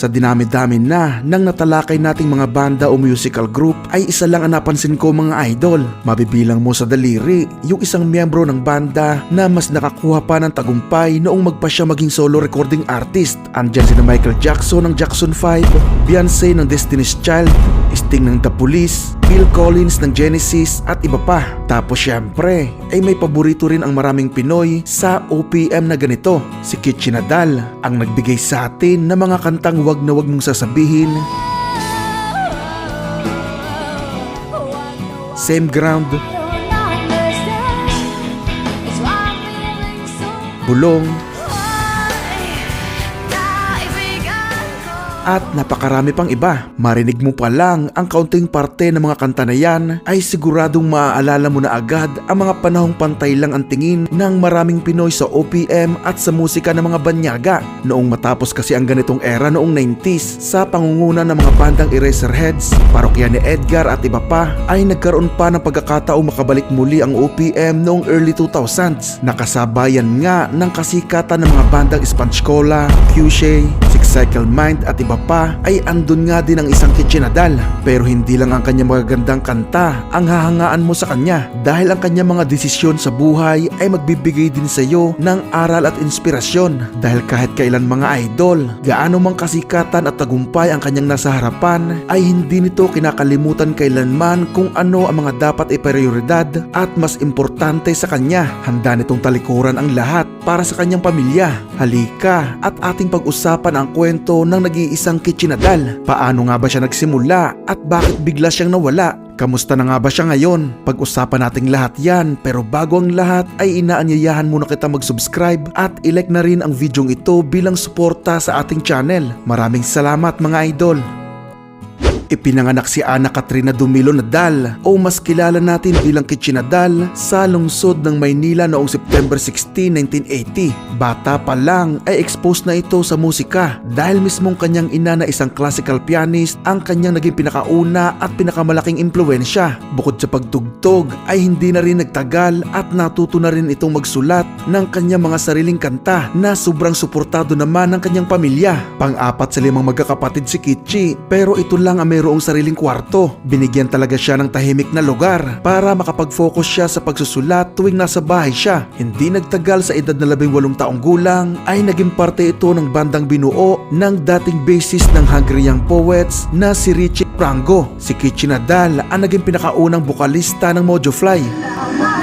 Sa dinami-dami na ng natalakay nating mga banda o musical group ay isa lang ang napansin ko mga idol. Mabibilang mo sa daliri yung isang miyembro ng banda na mas nakakuha pa ng tagumpay noong magpa siya maging solo recording artist. Andyan si Michael Jackson ng Jackson 5, Beyonce ng Destiny's Child, Sting ng The Police, Phil Collins ng Genesis at iba pa. Tapos syempre ay may paborito rin ang maraming Pinoy sa OPM na ganito. Si Kitchi Nadal ang nagbigay sa atin ng mga kantang wag na wag mong sasabihin. Same ground, bulong, at napakarami pang iba. Marinig mo pa lang ang kaunting parte ng mga kanta na yan ay siguradong maaalala mo na agad ang mga panahong pantay lang ang tingin ng maraming Pinoy sa OPM at sa musika ng mga banyaga. Noong matapos kasi ang ganitong era noong 90s sa pangunguna ng mga bandang Eraserheads, parokya ni Edgar at iba pa ay nagkaroon pa ng pagkakataong makabalik muli ang OPM noong early 2000s. Nakasabayan nga ng kasikatan ng mga bandang Sponge Cola, Fuchsia, Six Cycle Mind at iba pa ay andun nga din ang isang kitchenadal. Pero hindi lang ang kanyang magagandang kanta ang hahangaan mo sa kanya dahil ang kanyang mga desisyon sa buhay ay magbibigay din sa iyo ng aral at inspirasyon dahil kahit kailan mga idol, gaano mang kasikatan at tagumpay ang kanyang nasa harapan ay hindi nito kinakalimutan kailanman kung ano ang mga dapat iprioridad at mas importante sa kanya. Handa nitong talikuran ang lahat para sa kanyang pamilya. Halika at ating pag-usapan ang kwento ng nag-iisang kitchenadal. Paano nga ba siya nagsimula at bakit bigla siyang nawala? Kamusta na nga ba siya ngayon? Pag-usapan nating lahat yan pero bago ang lahat ay inaanyayahan muna kita mag-subscribe at ilike na rin ang videong ito bilang suporta sa ating channel. Maraming salamat mga idol! Ipinanganak si Ana Katrina Dumilo Nadal o mas kilala natin bilang Kitchi Nadal sa lungsod ng Maynila noong September 16, 1980. Bata pa lang ay exposed na ito sa musika dahil mismong kanyang ina na isang classical pianist ang kanyang naging pinakauna at pinakamalaking impluensya. Bukod sa pagtugtog ay hindi na rin nagtagal at natuto na rin itong magsulat ng kanyang mga sariling kanta na sobrang suportado naman ng kanyang pamilya. Pang-apat sa limang magkakapatid si Kitchi pero ito lang ang mayroong sariling kwarto. Binigyan talaga siya ng tahimik na lugar para makapag-focus siya sa pagsusulat tuwing nasa bahay siya. Hindi nagtagal sa edad na 18 taong gulang ay naging parte ito ng bandang binuo ng dating bassist ng Hungry Young Poets na si Richie Prango. Si Kitchi Nadal ang naging pinakaunang bukalista ng Mojo Fly.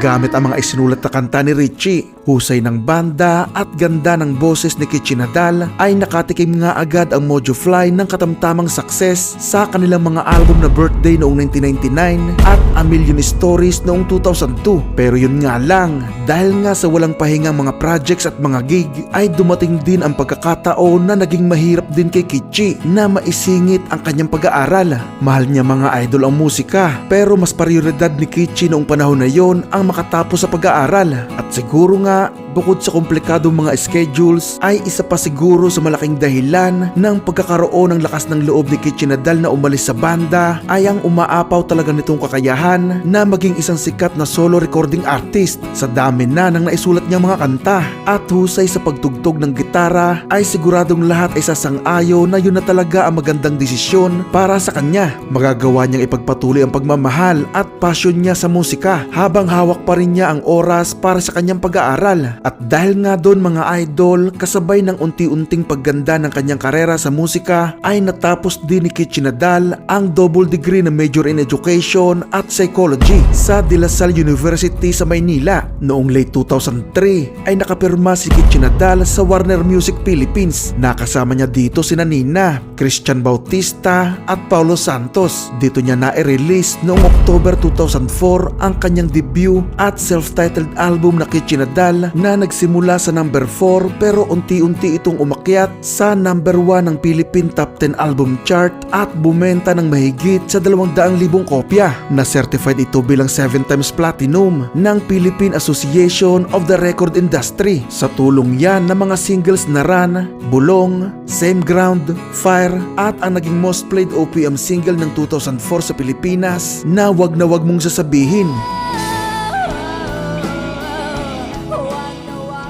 Gamit ang mga isinulat na kanta ni Richie, husay ng banda at ganda ng boses ni Kitchi Nadal ay nakatikim nga agad ang Mojo Fly ng katamtamang success sa kanilang mga album na Birthday noong 1999 at A Million Stories noong 2002. Pero yun nga lang, dahil nga sa walang pahingang mga projects at mga gig ay dumating din ang pagkakataon na naging mahirap din kay Kitchi na maisingit ang kanyang pag-aaral. Mahal niya mga idol ang musika pero mas prioridad ni Kitchi noong panahon na yon ang makatapos sa pag-aaral. At siguro nga bukod sa komplikadong mga schedules ay isa pa siguro sa malaking dahilan ng pagkakaroon ng lakas ng loob ni Kitchi Nadal na umalis sa banda ay ang umaapaw talaga nitong kakayahan na maging isang sikat na solo recording artist. Sa dami na ng naisulat niyang mga kanta. At husay sa pagtugtog ng gitara ay siguradong lahat ay sasang-ayo na yun na talaga ang magandang desisyon para sa kanya. Magagawa niyang ipagpatuloy ang pagmamahal at passion niya sa musika habang hawak pa rin niya ang oras para sa kanyang pag-aaral. At dahil nga doon mga idol, kasabay ng unti-unting pagganda ng kanyang karera sa musika ay natapos din ni Kitchi Nadal ang double degree na major in education at psychology sa De La Salle University sa Maynila. Noong late 2003 ay nakapirma si Kitchi Nadal sa Warner Music Philippines. Nakasama niya dito si Nina, Christian Bautista at Paulo Santos. Dito niya na-release noong October 2004 ang kanyang debut at self-titled album na Kitchi Nadal na nagsimula sa number 4 pero unti-unti itong umakyat sa number 1 ng Philippine Top 10 Album Chart at bumenta ng mahigit sa 200,000 kopya na certified ito bilang 7 times platinum ng Philippine Association of the Record Industry. Sa tulong yan ng mga singles na Run, Bulong, Same Ground, Fire at ang naging most played OPM single ng 2004 sa Pilipinas na wag na wag mong sasabihin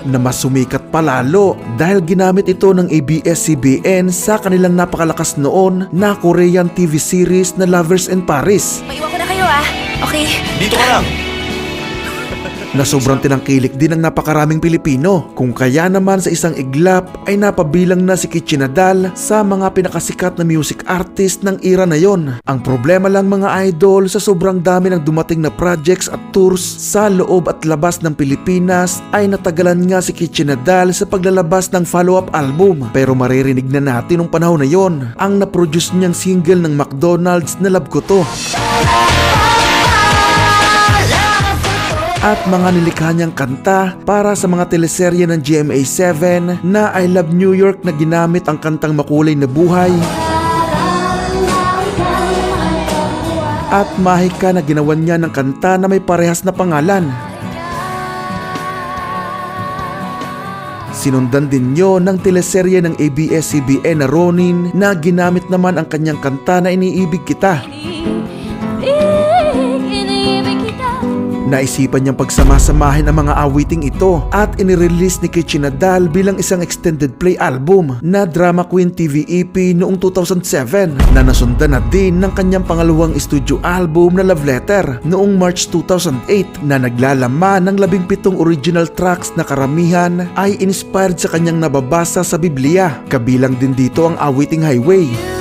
na mas sumikat palalo dahil ginamit ito ng ABS-CBN sa kanilang napakalakas noon na Korean TV series na Lovers in Paris Maiwan ko na kayo ah. Okay? Dito ka lang. Na sobrang tinangkilik din ng napakaraming Pilipino. Kung kaya naman sa isang iglap ay napabilang na si Kitchinadal sa mga pinakasikat na music artist ng era na yon. Ang problema lang mga idol sa sobrang dami ng dumating na projects at tours sa loob at labas ng Pilipinas ay natagalan nga si Kitchinadal sa paglalabas ng follow-up album. Pero maririnig na natin nung panahon na yon ang naproduce niyang single ng McDonald's na Love Ko To. At mga nilikha niyang kanta para sa mga teleserye ng GMA7 na I Love New York na ginamit ang kantang makulay na buhay at Mahika na ginawan niya ng kanta na may parehas na pangalan. Sinundan din niyo ng teleserye ng ABS-CBN na Ronin na ginamit naman ang kanyang kanta na Iniibig Kita. Iniibig Naisipan niyang pagsamasamahin ang mga awiting ito at inirelease ni Kitchinadal bilang isang extended play album na Drama Queen TV EP noong 2007 na nasundan na din ng kanyang pangalawang studio album na Love Letter noong March 2008 na naglalaman ng labing pitong original tracks na karamihan ay inspired sa kanyang nababasa sa Biblia. Kabilang din dito ang awiting Highway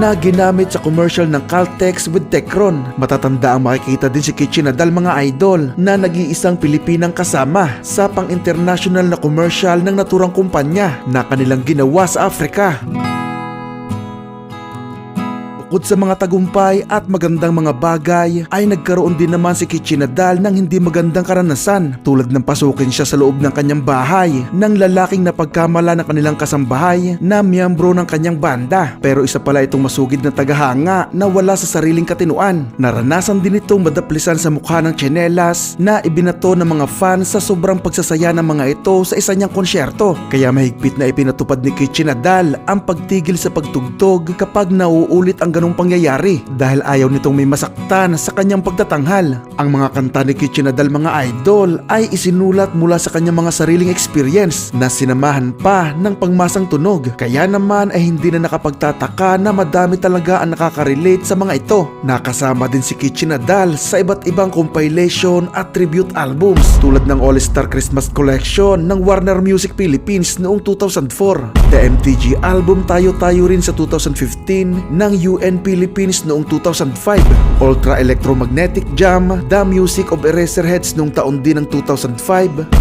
na ginamit sa commercial ng Caltex with Tecron. Matatanda ang makikita din si Kitchinadal mga idol na nag-iisang Pilipinang kasama sa pang-international na commercial ng naturang kumpanya na kanilang ginawa sa Africa. Bukod sa mga tagumpay at magandang mga bagay, ay nagkaroon din naman si Kitchinadal ng hindi magandang karanasan tulad ng pasukin siya sa loob ng kanyang bahay ng lalaking napagkamala ng kanilang kasambahay na miyembro ng kanyang banda. Pero isa pala itong masugid na tagahanga na wala sa sariling katinuan. Naranasan din itong madaplisan sa mukha ng tsinelas na ibinato ng mga fans sa sobrang pagsasaya ng mga ito sa isa niyang konsyerto. Kaya mahigpit na ipinatupad ni Kitchinadal ang pagtigil sa pagtugtog kapag nauulit ang ganong pangyayari dahil ayaw nitong may masaktan sa kanyang pagtatanghal. Ang mga kanta ni Kitchinadal mga idol ay isinulat mula sa kanyang mga sariling experience na sinamahan pa ng pangmasang tunog. Kaya naman ay hindi na nakapagtataka na madami talaga ang nakaka-relate sa mga ito. Nakasama din si Kitchinadal sa iba't ibang compilation at tribute albums tulad ng All-Star Christmas Collection ng Warner Music Philippines noong 2004. The MTG album Tayo Tayo rin sa 2015 ng UN Philippines noong 2005. Ultra Electromagnetic Jam, The Music of Eraserheads noong taon din ng 2005.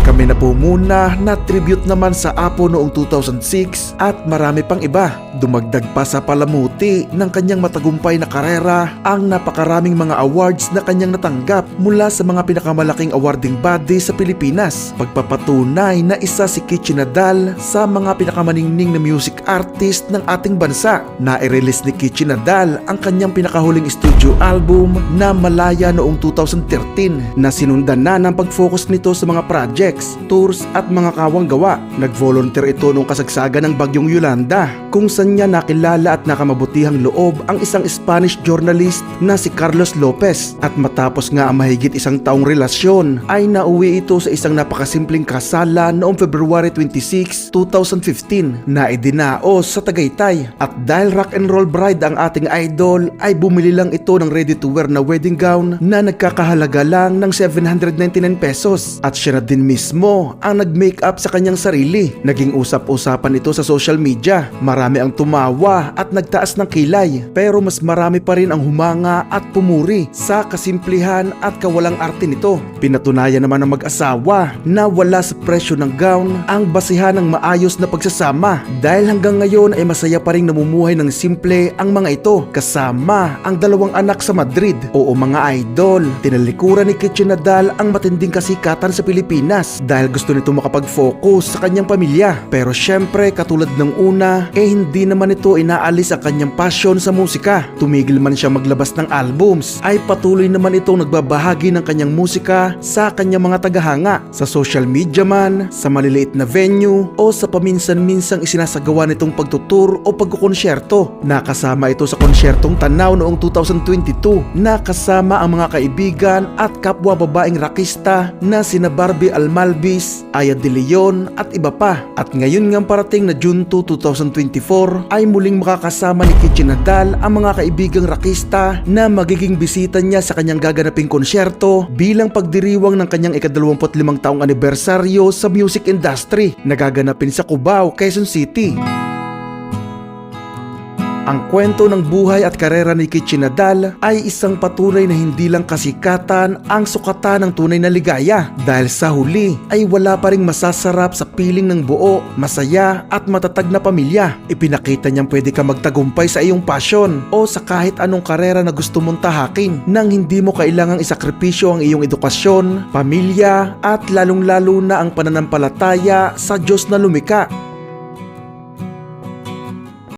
Kami na po muna na tribute naman sa Apo noong 2006 at marami pang iba. Dumagdag pa sa palamuti ng kanyang matagumpay na karera ang napakaraming mga awards na kanyang natanggap mula sa mga pinakamalaking awarding body sa Pilipinas. Pagpapatunay na isa si Kitchinadal sa mga pinakamaningning na music artist ng ating bansa na i-release ni Kitchinadal ang kanyang pinakahuling studio album na Malaya noong 2013 na sinundan na ng pag-focus nito sa mga projects, tours at mga kawang gawa. Nag-volunteer ito noong kasagsagan ng Bagyong Yolanda kung saan niya nakilala at nakamabutihang loob ang isang Spanish journalist na si Carlos Lopez at matapos nga ang mahigit isang taong relasyon ay nauwi ito sa isang napakasimpleng kasala noong February 26, 2015 na idinaos sa Tagaytay at dahil rock and roll bride ang ating idol ay bumili lang ito ng ready to wear na wedding gown na nagkakahalaga lang ng 799 pesos at siya na din mismo ang nag-makeup sa kanyang sarili. Naging usap-usapan ito sa social media. Marami ang tumawa at nagtaas ng kilay pero mas marami pa rin ang humanga at pumuri sa kasimplihan at kawalang arte nito. Pinatunayan naman ng mag-asawa na wala sa presyo ng gown ang basihan ng maayos na pagsasama dahil hanggang ngayon ay masaya pa rin namumuhay ng simple ang mga ito kasama ang dalawang anak sa Madrid. Oo mga idol, tinalikuran ni Kitchenadal ang matinding kasikatan sa Pilipinas dahil gusto nito makapag-focus sa kanyang pamilya. Pero syempre katulad ng una, eh hindi naman ito inaalis ang kanyang passion sa musika. Tumigil man siya maglabas ng albums, ay patuloy naman itong nagbabahagi ng kanyang musika sa kanyang mga tagahanga sa social media man, sa maliliit na venue o sa paminsan-minsang isinasagawa nitong pagtutur o pagkukonsyerto. Nakasama ito sa konsyertong Tanaw noong 2022 Cebu na kasama ang mga kaibigan at kapwa babaeng rakista na sina Barbie Almalbis, Aya De Leon at iba pa. At ngayon nga parating na June 2, 2024 ay muling makakasama ni Kichi Nadal ang mga kaibigang rakista na magiging bisita niya sa kanyang gaganaping konsyerto bilang pagdiriwang ng kanyang ika-25 taong anibersaryo sa music industry na gaganapin sa Cubao, Quezon City. Ang kwento ng buhay at karera ni Kichi Nadal ay isang patunay na hindi lang kasikatan ang sukatan ng tunay na ligaya dahil sa huli ay wala pa ring masasarap sa piling ng buo, masaya at matatag na pamilya. Ipinakita niyang pwede ka magtagumpay sa iyong passion o sa kahit anong karera na gusto mong tahakin nang hindi mo kailangang isakripisyo ang iyong edukasyon, pamilya at lalong-lalo na ang pananampalataya sa Diyos na lumika.